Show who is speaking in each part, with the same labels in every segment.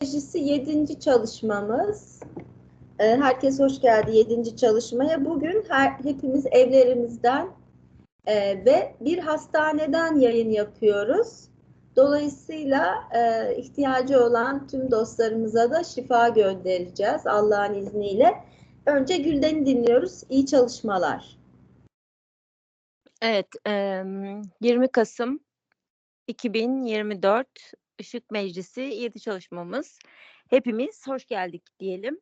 Speaker 1: Meclisi 7. çalışmamız. Ee, Herkes hoş geldi 7. çalışmaya. Bugün her, hepimiz evlerimizden e, ve bir hastaneden yayın yapıyoruz. Dolayısıyla e, ihtiyacı olan tüm dostlarımıza da şifa göndereceğiz Allah'ın izniyle. Önce Gülden'i dinliyoruz. İyi çalışmalar.
Speaker 2: Evet, em, 20 Kasım 2024 Işık Meclisi 7 çalışmamız. Hepimiz hoş geldik diyelim.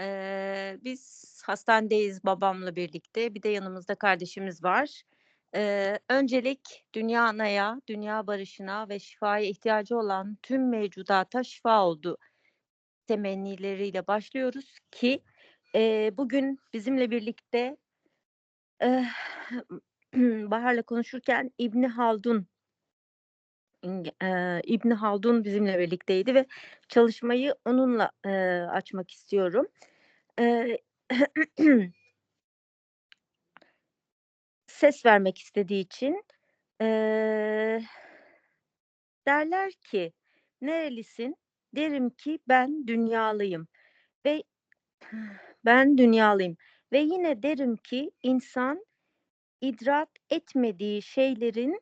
Speaker 2: Ee, biz hastanedeyiz babamla birlikte. Bir de yanımızda kardeşimiz var. Ee, öncelik dünya anaya, dünya barışına ve şifaya ihtiyacı olan tüm mevcudata şifa oldu temennileriyle başlıyoruz ki e, bugün bizimle birlikte eh, Bahar'la konuşurken İbni Haldun e, İbni Haldun bizimle birlikteydi ve çalışmayı onunla e, açmak istiyorum. E, ses vermek istediği için e, derler ki nerelisin? Derim ki ben dünyalıyım ve ben dünyalıyım ve yine derim ki insan idrak etmediği şeylerin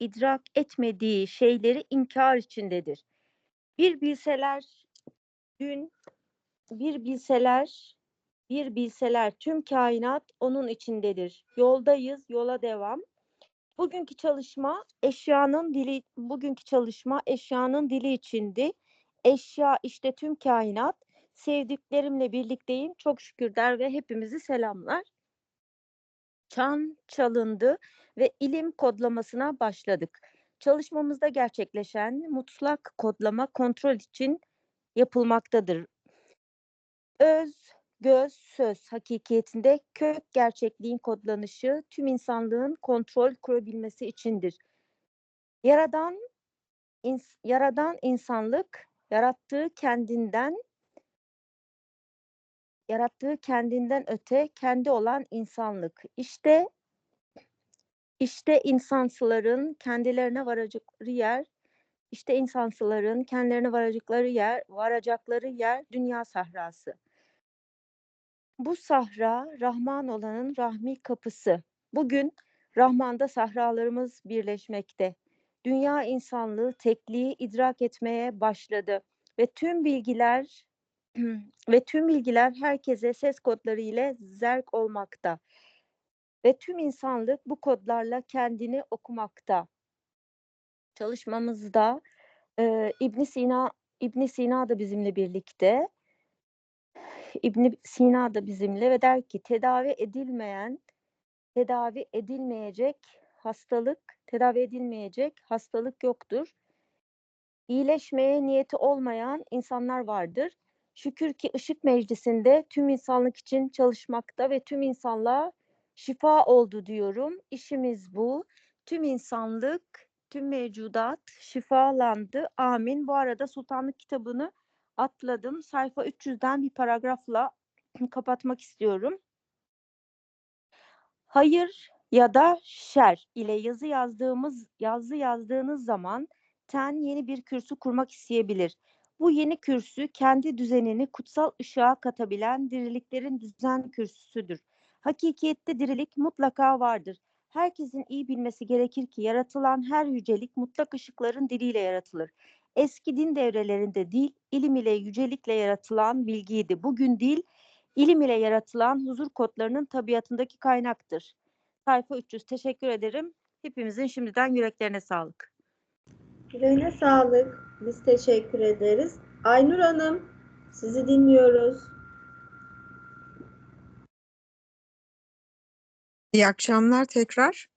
Speaker 2: idrak etmediği şeyleri inkar içindedir. Bir bilseler dün bir bilseler bir bilseler tüm kainat onun içindedir. Yoldayız, yola devam. Bugünkü çalışma eşyanın dili bugünkü çalışma eşyanın dili içindi. Eşya işte tüm kainat. Sevdiklerimle birlikteyim. Çok şükür der ve hepimizi selamlar. Çan çalındı ve ilim kodlamasına başladık. Çalışmamızda gerçekleşen mutlak kodlama kontrol için yapılmaktadır. Öz, göz, söz hakikiyetinde kök gerçekliğin kodlanışı tüm insanlığın kontrol kurabilmesi içindir. Yaradan, ins- yaradan insanlık yarattığı kendinden yarattığı kendinden öte kendi olan insanlık. İşte işte insansıların kendilerine varacakları yer, işte insansıların kendilerine varacakları yer, varacakları yer dünya sahrası. Bu sahra Rahman olanın rahmi kapısı. Bugün Rahman'da sahralarımız birleşmekte. Dünya insanlığı tekliği idrak etmeye başladı ve tüm bilgiler ve tüm bilgiler herkese ses kodları ile zerk olmakta. Ve tüm insanlık bu kodlarla kendini okumakta. Çalışmamızda e, İbn Sina İbn Sina da bizimle birlikte. İbn Sina da bizimle ve der ki tedavi edilmeyen, tedavi edilmeyecek hastalık, tedavi edilmeyecek hastalık yoktur. İyileşmeye niyeti olmayan insanlar vardır. Şükür ki ışık meclisinde tüm insanlık için çalışmakta ve tüm insanlığa şifa oldu diyorum. İşimiz bu. Tüm insanlık, tüm mevcudat şifalandı. Amin. Bu arada Sultanlık kitabını atladım. Sayfa 300'den bir paragrafla kapatmak istiyorum. Hayır ya da şer ile yazı yazdığımız yazı yazdığınız zaman ten yeni bir kürsü kurmak isteyebilir. Bu yeni kürsü kendi düzenini kutsal ışığa katabilen diriliklerin düzen kürsüsüdür. Hakikiyette dirilik mutlaka vardır. Herkesin iyi bilmesi gerekir ki yaratılan her yücelik mutlak ışıkların diliyle yaratılır. Eski din devrelerinde dil, ilim ile yücelikle yaratılan bilgiydi. Bugün dil, ilim ile yaratılan huzur kodlarının tabiatındaki kaynaktır. Sayfa 300. Teşekkür ederim. Hepimizin şimdiden yüreklerine sağlık.
Speaker 1: Yüreğine sağlık. Biz teşekkür ederiz. Aynur Hanım, sizi dinliyoruz.
Speaker 3: İyi akşamlar tekrar.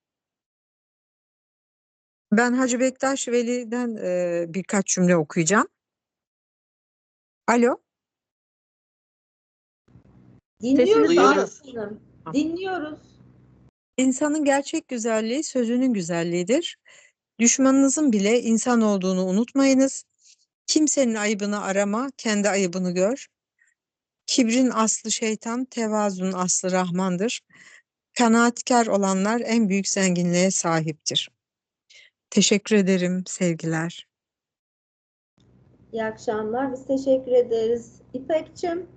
Speaker 3: Ben Hacı Bektaş Veli'den e, birkaç cümle okuyacağım. Alo,
Speaker 1: Dinliyoruz
Speaker 2: duyuyoruz.
Speaker 1: Aynur Hanım. Dinliyoruz.
Speaker 3: insanın gerçek güzelliği sözünün güzelliğidir. Düşmanınızın bile insan olduğunu unutmayınız. Kimsenin ayıbını arama, kendi ayıbını gör. Kibrin aslı şeytan, tevazunun aslı Rahmandır. Kanaatkar olanlar en büyük zenginliğe sahiptir. Teşekkür ederim, sevgiler.
Speaker 1: İyi akşamlar. Biz teşekkür ederiz. İpekçim,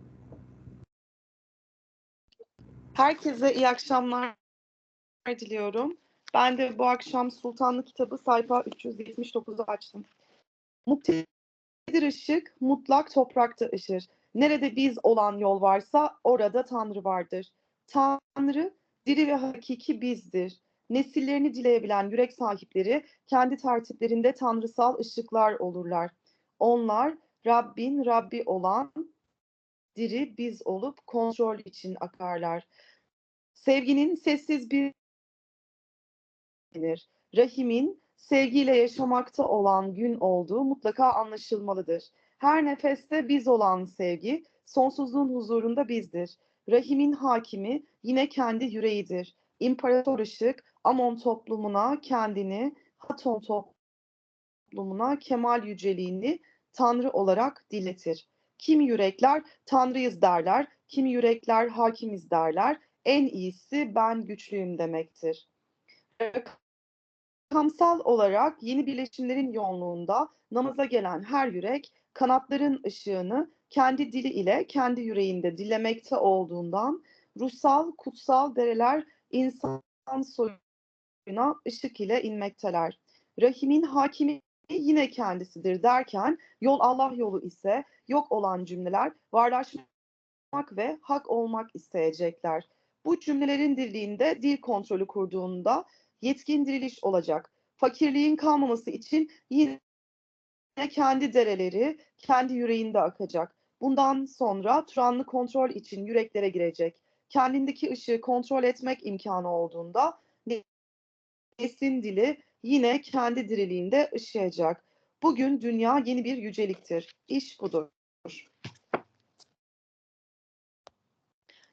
Speaker 4: Herkese iyi akşamlar diliyorum. Ben de bu akşam Sultanlık kitabı sayfa 379'u açtım. Muktedir ışık, mutlak toprakta ışır. Nerede biz olan yol varsa orada Tanrı vardır. Tanrı diri ve hakiki bizdir. Nesillerini dileyebilen yürek sahipleri kendi tertiplerinde tanrısal ışıklar olurlar. Onlar Rabbin Rabbi olan diri biz olup kontrol için akarlar. Sevginin sessiz bir bilir. Rahimin sevgiyle yaşamakta olan gün olduğu mutlaka anlaşılmalıdır. Her nefeste biz olan sevgi, sonsuzluğun huzurunda bizdir. Rahimin hakimi yine kendi yüreğidir. İmparator ışık Amon toplumuna kendini, Haton toplumuna kemal yüceliğini Tanrı olarak diletir. Kimi yürekler Tanrıyız derler, kimi yürekler hakimiz derler. En iyisi ben güçlüyüm demektir. Rakamsal olarak yeni birleşimlerin yoğunluğunda namaza gelen her yürek kanatların ışığını kendi dili ile kendi yüreğinde dilemekte olduğundan ruhsal, kutsal dereler insan soyuna ışık ile inmekteler. Rahimin hakimi yine kendisidir derken yol Allah yolu ise yok olan cümleler varlaşmak ve hak olmak isteyecekler. Bu cümlelerin diriliğinde dil kontrolü kurduğunda yetkin diriliş olacak. Fakirliğin kalmaması için yine kendi dereleri kendi yüreğinde akacak. Bundan sonra Turanlı kontrol için yüreklere girecek. Kendindeki ışığı kontrol etmek imkanı olduğunda neslin dili yine kendi diriliğinde ışıyacak. Bugün dünya yeni bir yüceliktir. İş budur.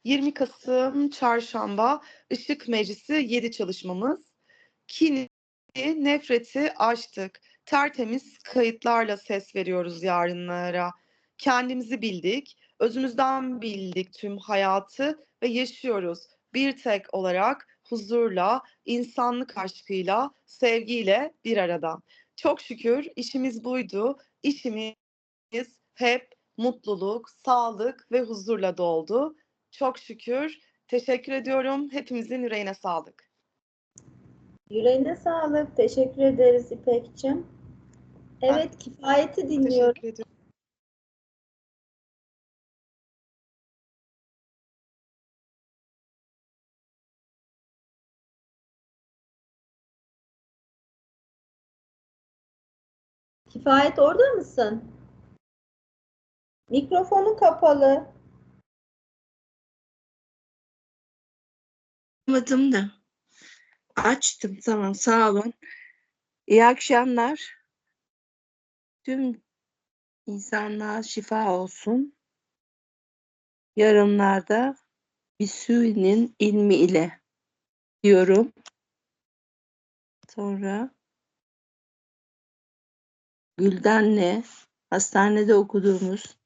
Speaker 4: 20 Kasım Çarşamba Işık Meclisi 7 çalışmamız. Kini, nefreti aştık. Tertemiz kayıtlarla ses veriyoruz yarınlara. Kendimizi bildik, özümüzden bildik tüm hayatı ve yaşıyoruz. Bir tek olarak huzurla, insanlık aşkıyla, sevgiyle bir arada. Çok şükür işimiz buydu. İşimiz hep mutluluk, sağlık ve huzurla doldu. Çok şükür. Teşekkür ediyorum. Hepimizin yüreğine sağlık.
Speaker 1: Yüreğine sağlık. Teşekkür ederiz İpekçim. Evet, kifayeti dinliyorum.
Speaker 4: Teşekkür ediyorum.
Speaker 1: Kifayet orada mısın? Mikrofonun kapalı.
Speaker 5: Açmadım da. Açtım tamam sağ olun. İyi akşamlar. Tüm insanlığa şifa olsun. Yarınlarda Bisui'nin ilmi ile diyorum. Sonra Gülden'le hastanede okuduğumuz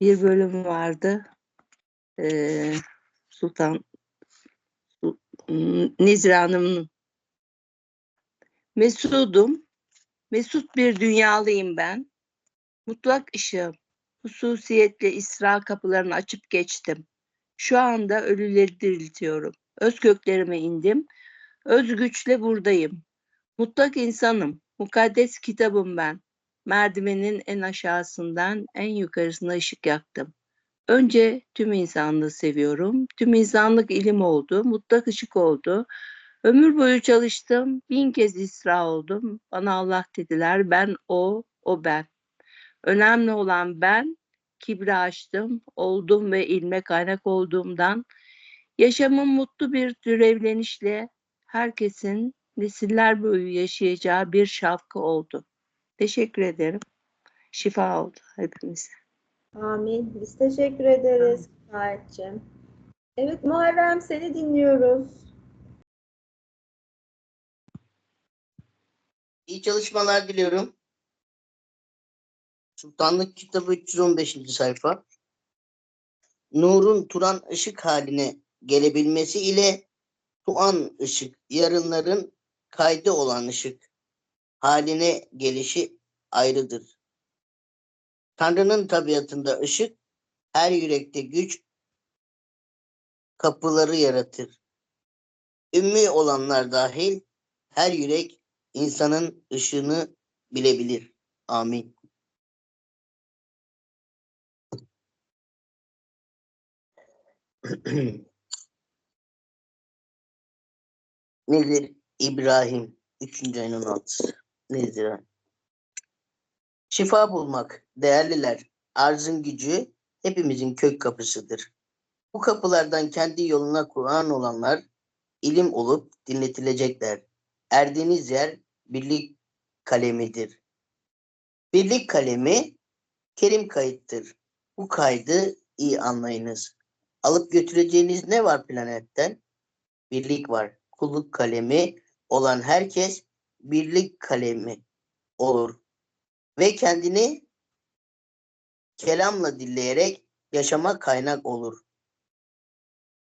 Speaker 5: bir bölüm vardı. Ee, Sultan Hmm, Nezire Hanım'ın. Mesudum. Mesut bir dünyalıyım ben. Mutlak ışığım. Hususiyetle İsra kapılarını açıp geçtim. Şu anda ölüleri diriltiyorum. Öz köklerime indim. Öz güçle buradayım. Mutlak insanım. Mukaddes kitabım ben. Merdivenin en aşağısından en yukarısına ışık yaktım. Önce tüm insanlığı seviyorum. Tüm insanlık ilim oldu, mutlak ışık oldu. Ömür boyu çalıştım, bin kez isra oldum. Bana Allah dediler, ben o, o ben. Önemli olan ben, kibri açtım, oldum ve ilme kaynak olduğumdan, yaşamın mutlu bir türevlenişle herkesin nesiller boyu yaşayacağı bir şapka oldu. Teşekkür ederim. Şifa oldu hepimize.
Speaker 1: Amin. Biz teşekkür ederiz Kifayetçim. Evet Muharrem seni dinliyoruz.
Speaker 6: İyi çalışmalar diliyorum. Sultanlık kitabı 315. sayfa. Nurun Turan ışık haline gelebilmesi ile Tuan ışık, yarınların kaydı olan ışık haline gelişi ayrıdır. Tanrı'nın tabiatında ışık, her yürekte güç kapıları yaratır. Ümmi olanlar dahil her yürek insanın ışığını bilebilir. Amin. Nedir İbrahim 3. ayın 16'sı. Nedir? Şifa bulmak, değerliler, arzın gücü hepimizin kök kapısıdır. Bu kapılardan kendi yoluna Kur'an olanlar ilim olup dinletilecekler. Erdiğiniz yer birlik kalemidir. Birlik kalemi kerim kayıttır. Bu kaydı iyi anlayınız. Alıp götüreceğiniz ne var planetten? Birlik var. Kulluk kalemi olan herkes birlik kalemi olur. Ve kendini kelamla dilleyerek yaşama kaynak olur.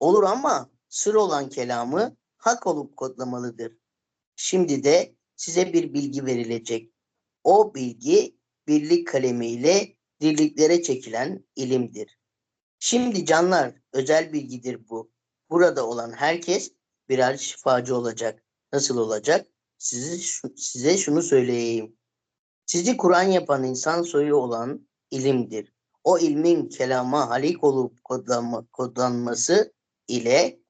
Speaker 6: Olur ama sır olan kelamı hak olup kodlamalıdır. Şimdi de size bir bilgi verilecek. O bilgi birlik kalemiyle dirliklere çekilen ilimdir. Şimdi canlar özel bilgidir bu. Burada olan herkes birer şifacı olacak. Nasıl olacak? Sizi, size şunu söyleyeyim. Sizi Kur'an yapan insan soyu olan ilimdir. O ilmin kelama halik olup kodlanma, kodlanması ile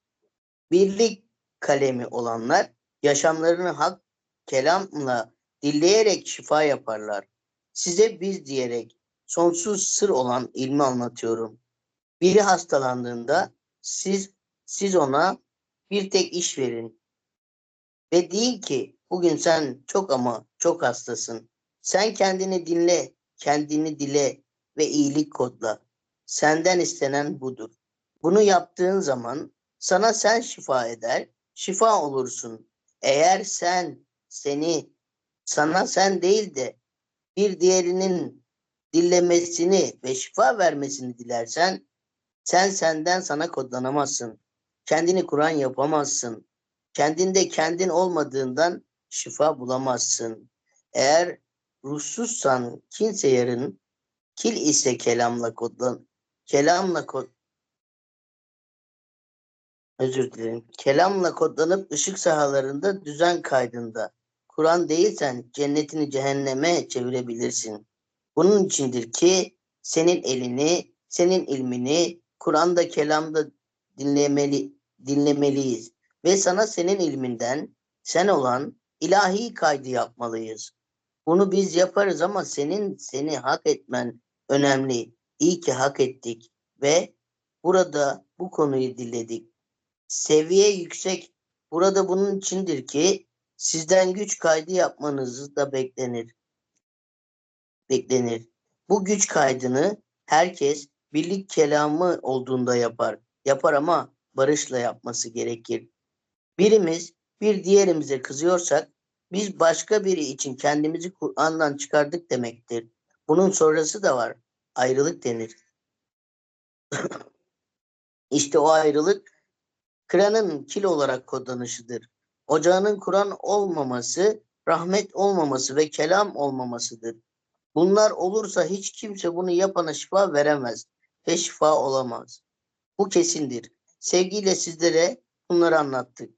Speaker 6: birlik kalemi olanlar yaşamlarını hak kelamla dilleyerek şifa yaparlar. Size biz diyerek sonsuz sır olan ilmi anlatıyorum. Biri hastalandığında siz siz ona bir tek iş verin. Ve deyin ki bugün sen çok ama çok hastasın. Sen kendini dinle, kendini dile ve iyilik kodla. Senden istenen budur. Bunu yaptığın zaman sana sen şifa eder, şifa olursun. Eğer sen seni sana sen değil de bir diğerinin dillemesini ve şifa vermesini dilersen sen senden sana kodlanamazsın. Kendini Kur'an yapamazsın. Kendinde kendin olmadığından şifa bulamazsın. Eğer ruhsuzsan kimse yarın kil ise kelamla kodlan kelamla kod özür dilerim. Kelamla kodlanıp ışık sahalarında düzen kaydında. Kur'an değilsen cennetini cehenneme çevirebilirsin. Bunun içindir ki senin elini, senin ilmini Kur'an'da kelamda dinlemeli, dinlemeliyiz. Ve sana senin ilminden sen olan ilahi kaydı yapmalıyız. Bunu biz yaparız ama senin seni hak etmen önemli. İyi ki hak ettik ve burada bu konuyu dinledik. Seviye yüksek. Burada bunun içindir ki sizden güç kaydı yapmanızı da beklenir. Beklenir. Bu güç kaydını herkes birlik kelamı olduğunda yapar. Yapar ama barışla yapması gerekir. Birimiz bir diğerimize kızıyorsak biz başka biri için kendimizi Kur'an'dan çıkardık demektir. Bunun sonrası da var. Ayrılık denir. işte o ayrılık kıranın kil olarak kodlanışıdır. Ocağının Kur'an olmaması, rahmet olmaması ve kelam olmamasıdır. Bunlar olursa hiç kimse bunu yapana şifa veremez ve şifa olamaz. Bu kesindir. Sevgiyle sizlere bunları anlattık.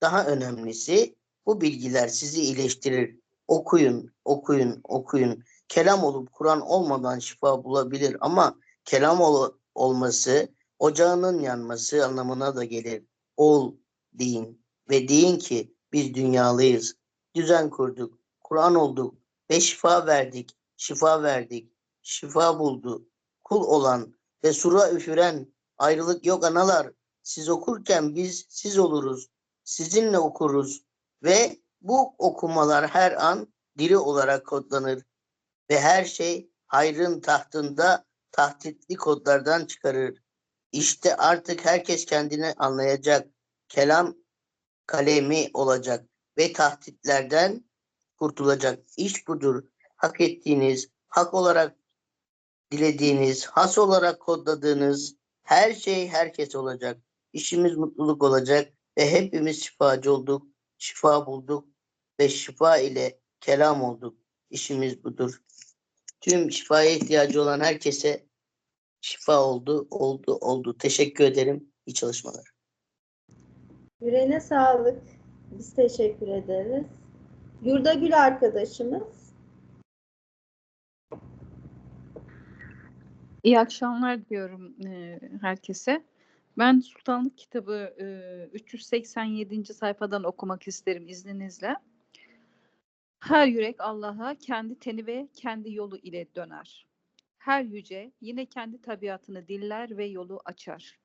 Speaker 6: Daha önemlisi bu bilgiler sizi iyileştirir. Okuyun, okuyun, okuyun. Kelam olup Kur'an olmadan şifa bulabilir ama kelam ol- olması ocağının yanması anlamına da gelir. Ol deyin ve deyin ki biz dünyalıyız. Düzen kurduk, Kur'an olduk ve şifa verdik, şifa verdik, şifa buldu. Kul olan ve sura üfüren ayrılık yok analar. Siz okurken biz siz oluruz. Sizinle okuruz ve bu okumalar her an diri olarak kodlanır ve her şey hayrın tahtında tahtitli kodlardan çıkarır. İşte artık herkes kendini anlayacak. Kelam kalemi olacak ve tahtitlerden kurtulacak. İş budur. Hak ettiğiniz, hak olarak dilediğiniz, has olarak kodladığınız her şey herkes olacak. İşimiz mutluluk olacak ve hepimiz şifacı olduk, şifa bulduk ve şifa ile kelam olduk. İşimiz budur. Tüm şifaya ihtiyacı olan herkese şifa oldu, oldu, oldu. Teşekkür ederim. İyi çalışmalar.
Speaker 1: Yüreğine sağlık. Biz teşekkür ederiz. Yurdagül arkadaşımız.
Speaker 7: İyi akşamlar diyorum herkese. Ben Sultanlık kitabı e, 387. sayfadan okumak isterim izninizle. Her yürek Allah'a kendi teni ve kendi yolu ile döner. Her yüce yine kendi tabiatını diller ve yolu açar.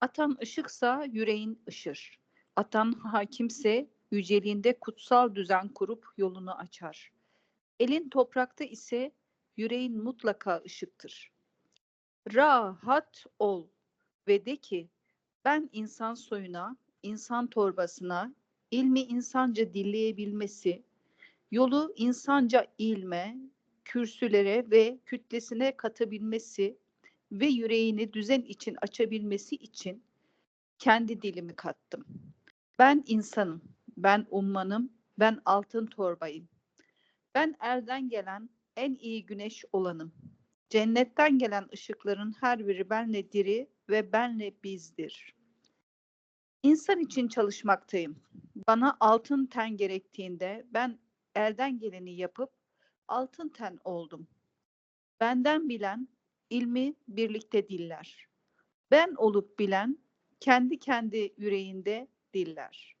Speaker 7: Atan ışıksa yüreğin ışır. Atan hakimse yüceliğinde kutsal düzen kurup yolunu açar. Elin toprakta ise yüreğin mutlaka ışıktır. Rahat ol ve de ki ben insan soyuna, insan torbasına, ilmi insanca dilleyebilmesi, yolu insanca ilme, kürsülere ve kütlesine katabilmesi ve yüreğini düzen için açabilmesi için kendi dilimi kattım. Ben insanım, ben ummanım, ben altın torbayım. Ben erden gelen en iyi güneş olanım. Cennetten gelen ışıkların her biri benle diri ve benle bizdir. İnsan için çalışmaktayım. Bana altın ten gerektiğinde ben elden geleni yapıp altın ten oldum. Benden bilen ilmi birlikte diller. Ben olup bilen kendi kendi yüreğinde diller.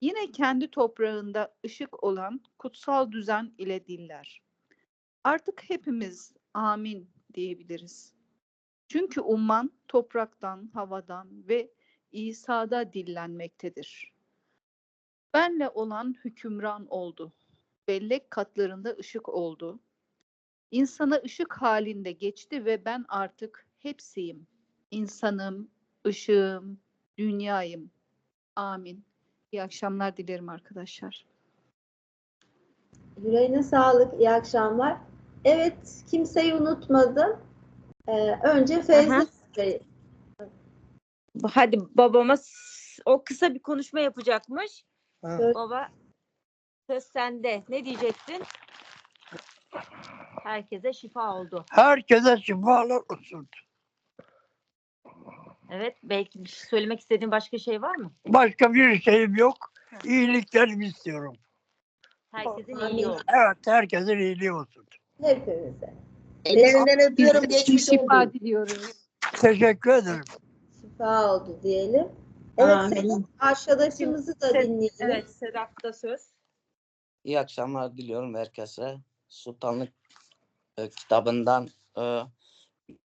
Speaker 7: Yine kendi toprağında ışık olan kutsal düzen ile diller. Artık hepimiz amin diyebiliriz. Çünkü umman topraktan, havadan ve İsa'da dillenmektedir. Benle olan hükümran oldu. Bellek katlarında ışık oldu. İnsana ışık halinde geçti ve ben artık hepsiyim. İnsanım, ışığım, dünyayım. Amin. İyi akşamlar dilerim arkadaşlar.
Speaker 1: Yüreğine sağlık. İyi akşamlar. Evet, kimseyi unutmadım. Ee, önce. Bey.
Speaker 2: Hadi babama o kısa bir konuşma yapacakmış.
Speaker 6: Ha.
Speaker 2: Baba söz sende. Ne diyecektin? Herkese şifa oldu.
Speaker 8: Herkese şifalar olsun.
Speaker 2: Evet, belki bir şey söylemek istediğin başka şey var mı?
Speaker 8: Başka bir şeyim yok. İyiliklerimi istiyorum.
Speaker 2: Herkesin iyiliği oldu.
Speaker 8: Evet, herkesin iyiliği olsun.
Speaker 1: Hepimize.
Speaker 6: Ellerinden öpüyorum. Geçmiş
Speaker 7: şifa
Speaker 6: olsun.
Speaker 7: diliyoruz.
Speaker 8: Teşekkür ederim.
Speaker 1: Şifa oldu diyelim. Evet,
Speaker 2: Amin.
Speaker 1: Sedat arkadaşımızı da dinleyelim.
Speaker 2: Evet, Sedat'ta söz.
Speaker 9: İyi akşamlar diliyorum herkese. Sultanlık e, kitabından e,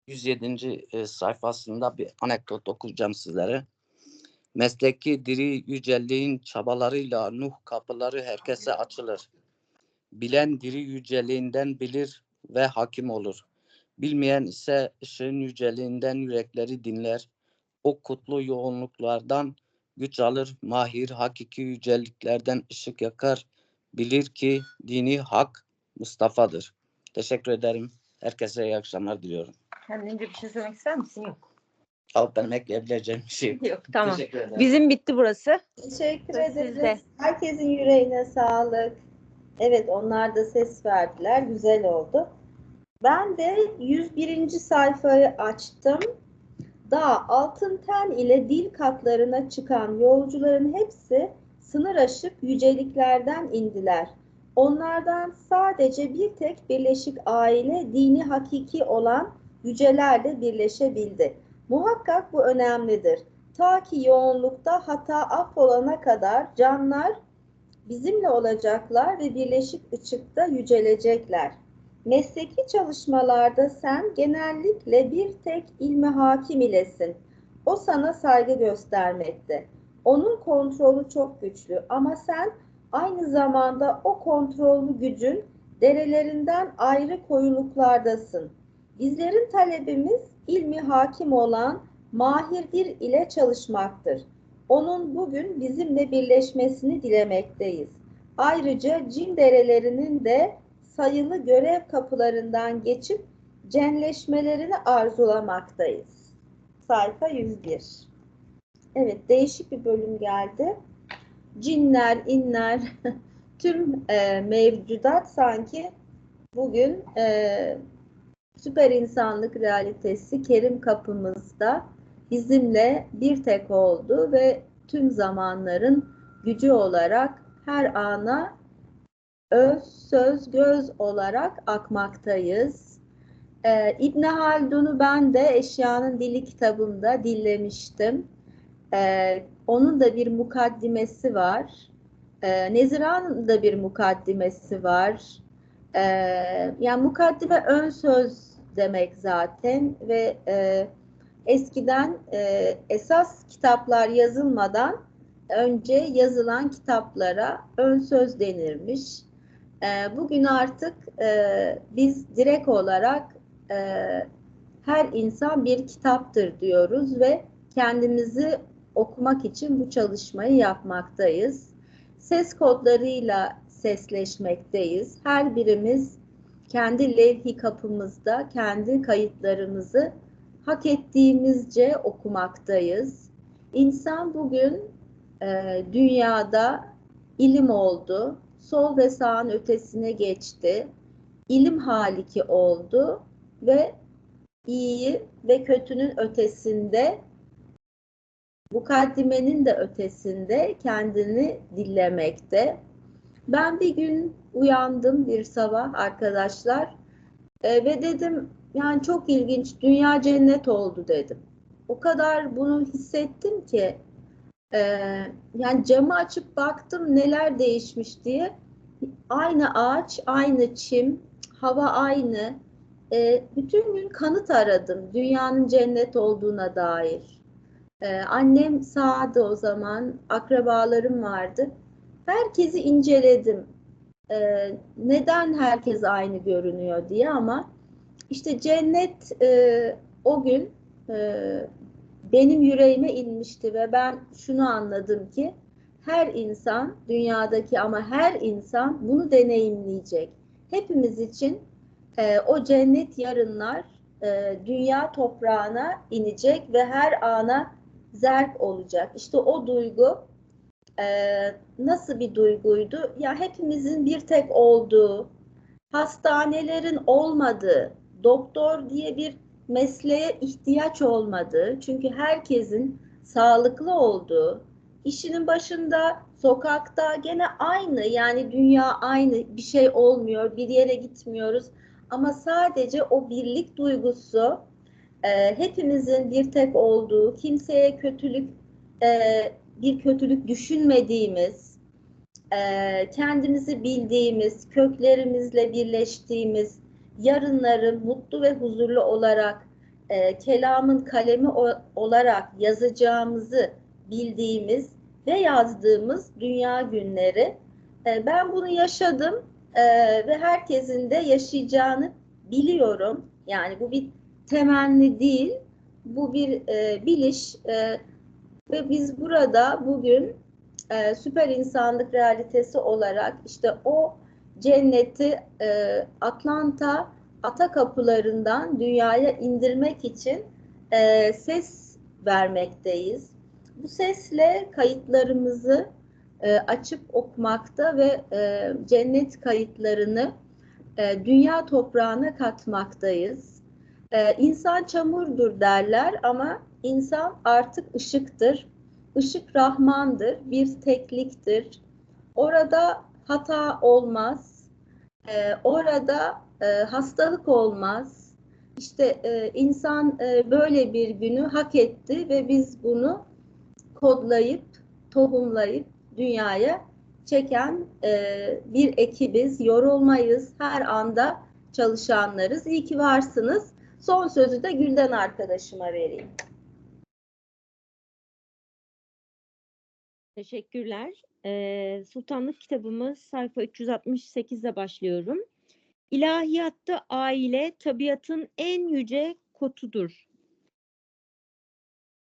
Speaker 9: 107. e, sayfasında bir anekdot okuyacağım sizlere. Mesleki diri yüceliğin çabalarıyla Nuh kapıları herkese açılır. Bilen diri yüceliğinden bilir ve hakim olur. Bilmeyen ise ışığın yüceliğinden yürekleri dinler. O kutlu yoğunluklardan güç alır. Mahir hakiki yüceliklerden ışık yakar bilir ki dini hak Mustafa'dır. Teşekkür ederim. Herkese iyi akşamlar diliyorum.
Speaker 2: Kendince bir şey söylemek ister misin? Yok.
Speaker 9: Abi benim ekleyebileceğim bir şey. yok.
Speaker 2: Tamam. Bizim bitti burası.
Speaker 1: Teşekkür ederiz. Herkesin yüreğine sağlık. Evet, onlar da ses verdiler. Güzel oldu. Ben de 101. sayfayı açtım. Dağ, altın ten ile dil katlarına çıkan yolcuların hepsi sınır aşıp yüceliklerden indiler. Onlardan sadece bir tek birleşik aile dini hakiki olan yücelerle birleşebildi. Muhakkak bu önemlidir. Ta ki yoğunlukta hata affolana kadar canlar bizimle olacaklar ve birleşik ışıkta yücelecekler. Mesleki çalışmalarda sen genellikle bir tek ilme hakim ilesin. O sana saygı göstermekte. Onun kontrolü çok güçlü ama sen aynı zamanda o kontrollü gücün derelerinden ayrı koyuluklardasın. Bizlerin talebimiz ilmi hakim olan Mahirdir ile çalışmaktır. Onun bugün bizimle birleşmesini dilemekteyiz. Ayrıca cin derelerinin de sayılı görev kapılarından geçip cenleşmelerini arzulamaktayız. Sayfa 101. Evet, değişik bir bölüm geldi. Cinler, inler, tüm e, mevcudat sanki bugün e, süper insanlık realitesi Kerim kapımızda bizimle bir tek oldu ve tüm zamanların gücü olarak her ana öz, söz, göz olarak akmaktayız. Ee, İbn Haldun'u ben de Eşyanın Dili kitabımda dillemiştim. Ee, onun da bir mukaddimesi var. Ee, Nezira'nın da bir mukaddimesi var. Ee, yani mukaddime ön söz demek zaten ve e, eskiden e, esas kitaplar yazılmadan önce yazılan kitaplara ön söz denirmiş. E, bugün artık e, biz direkt olarak e, her insan bir kitaptır diyoruz ve kendimizi okumak için bu çalışmayı yapmaktayız. Ses kodlarıyla sesleşmekteyiz. Her birimiz kendi levh-i kapımızda kendi kayıtlarımızı hak ettiğimizce okumaktayız. İnsan bugün e, dünyada ilim oldu, sol ve sağın ötesine geçti, ilim haliki oldu ve iyiyi ve kötünün ötesinde, mukaddimenin de ötesinde kendini dillemekte. Ben bir gün uyandım bir sabah arkadaşlar e, ve dedim yani çok ilginç dünya cennet oldu dedim. O kadar bunu hissettim ki e, yani camı açıp baktım neler değişmiş diye. Aynı ağaç, aynı çim, hava aynı. E, bütün gün kanıt aradım dünyanın cennet olduğuna dair. E, annem sağdı o zaman, akrabalarım vardı. Herkesi inceledim. E, neden herkes aynı görünüyor diye ama işte cennet e, o gün e, benim yüreğime inmişti ve ben şunu anladım ki her insan dünyadaki ama her insan bunu deneyimleyecek. Hepimiz için e, o cennet yarınlar e, dünya toprağına inecek ve her ana zerk olacak. İşte o duygu e, nasıl bir duyguydu? Ya hepimizin bir tek olduğu, hastanelerin olmadığı, doktor diye bir mesleğe ihtiyaç olmadığı, çünkü herkesin sağlıklı olduğu, işinin başında, sokakta gene aynı yani dünya aynı bir şey olmuyor, bir yere gitmiyoruz. Ama sadece o birlik duygusu e, hepimizin bir tek olduğu, kimseye kötülük e, bir kötülük düşünmediğimiz, e, kendimizi bildiğimiz, köklerimizle birleştiğimiz, yarınları mutlu ve huzurlu olarak e, kelamın kalemi o, olarak yazacağımızı bildiğimiz ve yazdığımız dünya günleri. E, ben bunu yaşadım e, ve herkesin de yaşayacağını biliyorum. Yani bu bir temenni değil, bu bir e, biliş e, ve biz burada bugün e, süper insanlık realitesi olarak işte o cenneti e, Atlanta ata kapılarından dünyaya indirmek için e, ses vermekteyiz. Bu sesle kayıtlarımızı e, açıp okumakta ve e, cennet kayıtlarını e, dünya toprağına katmaktayız. E, insan çamurdur derler ama insan artık ışıktır. Işık Rahmandır, bir tekliktir. Orada hata olmaz. Ee, orada e, hastalık olmaz. İşte e, insan e, böyle bir günü hak etti ve biz bunu kodlayıp, tohumlayıp dünyaya çeken e, bir ekibiz. Yorulmayız. Her anda çalışanlarız. İyi ki varsınız. Son sözü de Gülden arkadaşıma vereyim.
Speaker 2: Teşekkürler. Ee, Sultanlık kitabımız sayfa 368'de başlıyorum. İlahiyatta aile tabiatın en yüce kotudur.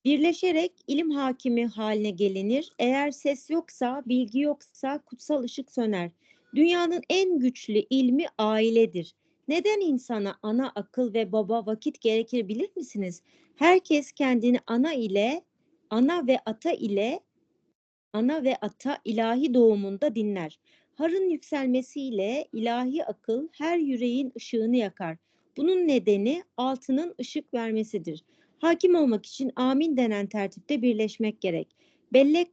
Speaker 2: Birleşerek ilim hakimi haline gelinir. Eğer ses yoksa, bilgi yoksa kutsal ışık söner. Dünyanın en güçlü ilmi ailedir. Neden insana ana akıl ve baba vakit gerekir bilir misiniz? Herkes kendini ana ile, ana ve ata ile ana ve ata ilahi doğumunda dinler. Harın yükselmesiyle ilahi akıl her yüreğin ışığını yakar. Bunun nedeni altının ışık vermesidir. Hakim olmak için amin denen tertipte birleşmek gerek. Bellek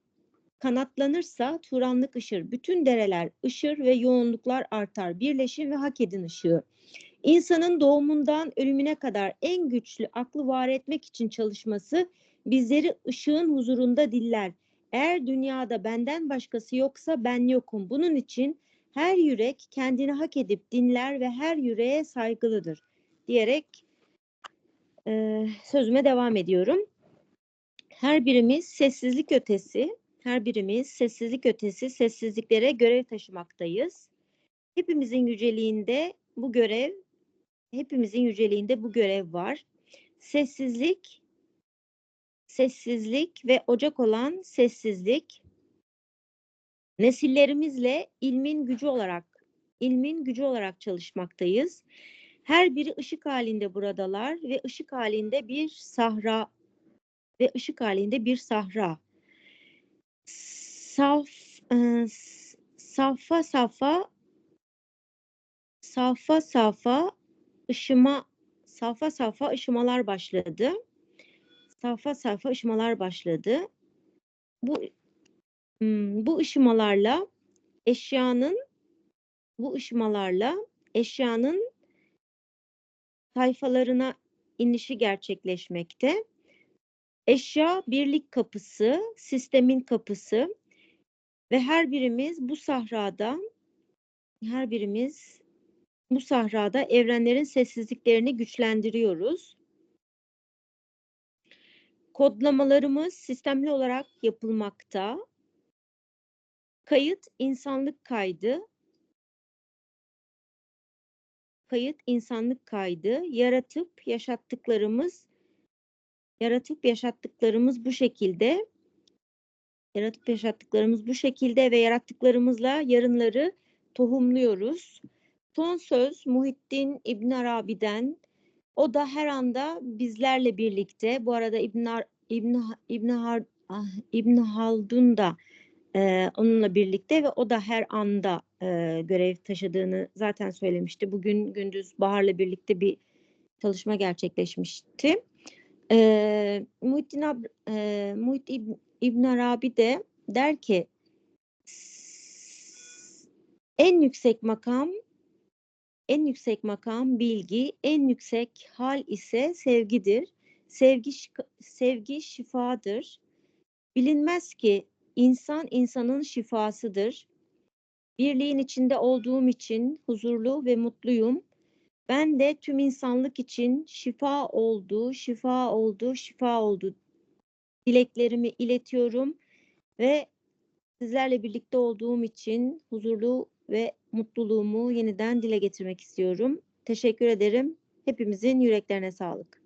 Speaker 2: kanatlanırsa turanlık ışır. Bütün dereler ışır ve yoğunluklar artar. Birleşin ve hak edin ışığı. İnsanın doğumundan ölümüne kadar en güçlü aklı var etmek için çalışması bizleri ışığın huzurunda diller. Eğer dünyada benden başkası yoksa ben yokum. Bunun için her yürek kendini hak edip dinler ve her yüreğe saygılıdır diyerek eee, sözüme devam ediyorum. Her birimiz sessizlik ötesi, her birimiz sessizlik ötesi sessizliklere görev taşımaktayız. Hepimizin yüceliğinde bu görev, hepimizin yüceliğinde bu görev var. Sessizlik, sessizlik ve ocak olan sessizlik nesillerimizle ilmin gücü olarak ilmin gücü olarak çalışmaktayız. Her biri ışık halinde buradalar ve ışık halinde bir sahra ve ışık halinde bir sahra. Saf, e, safa safa safa safa ışıma safa safa ışımalar başladı. Safa safa ışımalar başladı. Bu hmm, bu ışımalarla eşyanın bu ışımalarla eşyanın sayfalarına inişi gerçekleşmekte. Eşya birlik kapısı, sistemin kapısı ve her birimiz bu sahrada her birimiz bu sahrada evrenlerin sessizliklerini güçlendiriyoruz. Kodlamalarımız sistemli olarak yapılmakta. Kayıt insanlık kaydı. Kayıt insanlık kaydı. Yaratıp yaşattıklarımız yaratıp yaşattıklarımız bu şekilde yaratıp yaşattıklarımız bu şekilde ve yarattıklarımızla yarınları tohumluyoruz. Son söz Muhittin İbn Arabi'den. O da her anda bizlerle birlikte. Bu arada İbn İbn İbn Har- ah, İbn Haldun da e, onunla birlikte ve o da her anda e, görev taşıdığını zaten söylemişti. Bugün gündüz Bahar'la birlikte bir çalışma gerçekleşmişti. E, Muhittin, Ab- e, Muhit İbn, İbn Arabi de der ki "S- en yüksek makam en yüksek makam bilgi, en yüksek hal ise sevgidir. Sevgi sevgi şifadır. Bilinmez ki insan insanın şifasıdır. Birliğin içinde olduğum için huzurlu ve mutluyum. Ben de tüm insanlık için şifa oldu, şifa oldu, şifa oldu. Dileklerimi iletiyorum ve sizlerle birlikte olduğum için huzurlu ve mutluluğumu yeniden dile getirmek istiyorum. Teşekkür ederim. Hepimizin yüreklerine sağlık.